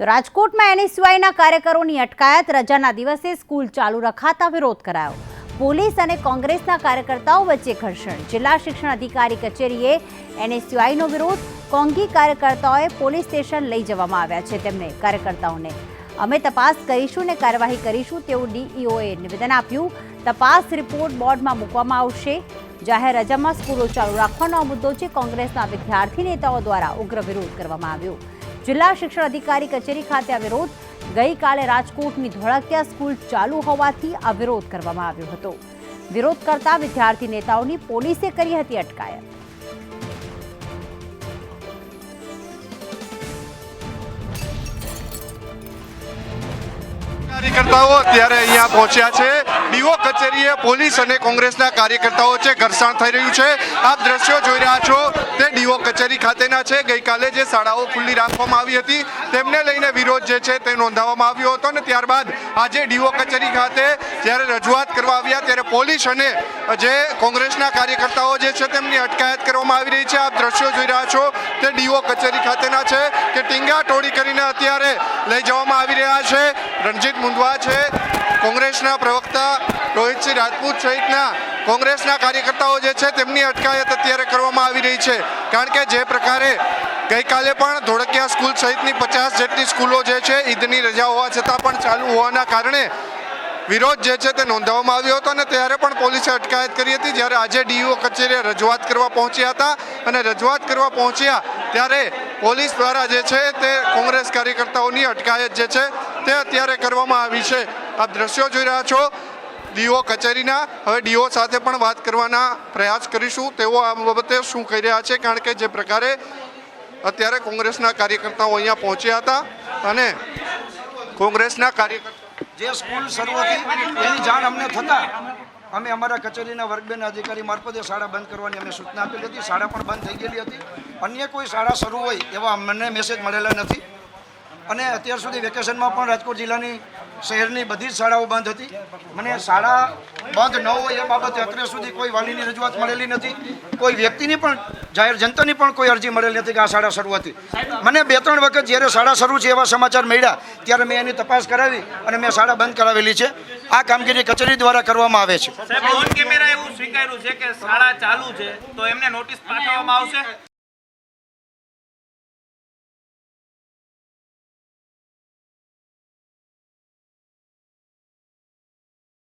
તો રાજકોટમાં એનએસયુઆઈના કાર્યકરોની અટકાયત. રજાના દિવસે સ્કૂલ ચાલુ રખાતા વિરોધ કરાયો. પોલીસ અને કોંગ્રેસના કાર્યકર્તાઓ વચ્ચે ઘર્ષણ. જિલ્લા શિક્ષણ અધિકારી કચેરીએ એનએસયુઆઈનો વિરોધ. કોંગી કાર્યકર્તાઓએ પોલીસ સ્ટેશન લઈ જવામાં આવ્યા છે તેમને કાર્યકર્તાઓને. અમે તપાસ કરીશું ને કાર્યવાહી કરીશું તેવું ડીઈઓએ નિવેદન આપ્યું. તપાસ રિપોર્ટ બોર્ડમાં મૂકવામાં આવશે. જાહેર રજામાં સ્કૂલો ચાલુ રાખવાનો મુદ્દો છે. કોંગ્રેસના વિદ્યાર્થી નેતાઓ દ્વારા ઉગ્ર વિરોધ કરવામાં આવ્યો. જિલ્લા શિક્ષણ અધિકારી કચેરી ખાતે આ વિરોધ. ગઈકાલે રાજકોટની ધોળકિયા સ્કૂલ ચાલુ હોવાથી આ વિરોધ કરવામાં આવ્યો હતો. વિરોધ કરતા વિદ્યાર્થી નેતાઓની પોલીસે કરી હતી અટકાયત. કાર્યકર્તાઓ અત્યારે અહીંયા પહોંચ્યા છે. ડીઓ કચેરીએ પોલીસ અને કોંગ્રેસના કાર્યકર્તાઓ છે, ઘર્ષણ થઈ રહ્યું છે. આપ દ્રશ્યો જોઈ રહ્યા છો, તે ડીઓ કચેરી ખાતેના છે. ગઈકાલે જે શાળાઓ ખુલ્લી રાખવામાં આવી હતી, તેમને લઈને વિરોધ જે છે તે નોંધાવવામાં આવ્યો હતો અને ત્યારબાદ આજે ડીઓ કચેરી ખાતે જ્યારે રજૂઆત કરવા આવ્યા ત્યારે પોલીસ અને જે કોંગ્રેસના કાર્યકર્તાઓ જે છે, તેમની અટકાયત કરવામાં આવી રહી છે. આપ દ્રશ્યો જોઈ રહ્યા છો તે ડીઓ કચેરી ખાતેના છે કે ટીંગા ટોળી કરીને અત્યારે લઈ જવામાં આવી રહ્યા છે. રણજીત મુંદવા છે, કોંગ્રેસના પ્રવક્તા રોહિતસિંહ રાજપૂત સહિતના કોંગ્રેસના કાર્યકર્તાઓ જે છે તેમની અટકાયત અત્યારે કરવામાં આવી રહી છે. કારણ કે જે પ્રકારે ગઈકાલે પણ ધોળકિયા સ્કૂલ સહિતની પચાસ જેટલી સ્કૂલો જે છે ઈદની રજા હોવા છતાં પણ ચાલુ હોવાના કારણે વિરોધ જે છે તે નોંધાવવામાં આવ્યો હતો અને ત્યારે પણ પોલીસે અટકાયત કરી હતી. જ્યારે આજે ડીઓ કચેરીએ રજૂઆત કરવા પહોંચ્યા હતા અને રજૂઆત કરવા પહોંચ્યા ત્યારે પોલીસ દ્વારા જે છે તે કોંગ્રેસ કાર્યકર્તાઓની અટકાયત જે છે તે અત્યારે કરવામાં આવી છે. આપ દ્રશ્યો જોઈ રહ્યા છો. ડીઓ કચેરીના હવે ડીઓ સાથે પણ વાત કરવાના પ્રયાસ કરીશું. તેઓ આ બાબતે શું કહી રહ્યા છે? કારણ કે જે પ્રકારે અત્યારે કોંગ્રેસના કાર્યકર્તાઓ અહીંયા પહોંચ્યા હતા અને કોંગ્રેસના કાર્યકર્તા જે સ્કૂલ શરૂ હતી એની જાણ અમને થતાં અમે અમારા કચેરીના વર્ગબેન અધિકારી મારફતે શાળા બંધ કરવાની અમે સૂચના આપેલી હતી. શાળા પણ બંધ થઈ ગયેલી હતી. અન્ય કોઈ શાળા શરૂ હોય એવા અમને મેસેજ મળેલા નથી. અને અત્યાર સુધી વેકેશનમાં પણ રાજકોટ જિલ્લાની શહેરની બધી જ શાળાઓ બંધ હતી. મને શાળા બંધ ન હોય એ બાબતે અત્યાર સુધી કોઈ વાલીની રજૂઆત મળેલી નથી. કોઈ વ્યક્તિની પણ જાહેર જનતાની પણ કોઈ અરજી મળેલી નથી કે આ શાળા શરૂ હતી. મને બે ત્રણ વખત જ્યારે શાળા શરૂ છે એવા સમાચાર મળ્યા, ત્યારે મેં એની તપાસ કરાવી અને મેં શાળા બંધ કરાવેલી છે. આ કામગીરી કચેરી દ્વારા કરવામાં આવે છે. શાળા ચાલુ છે, તો એમને નોટિસ પાઠવવામાં આવશે?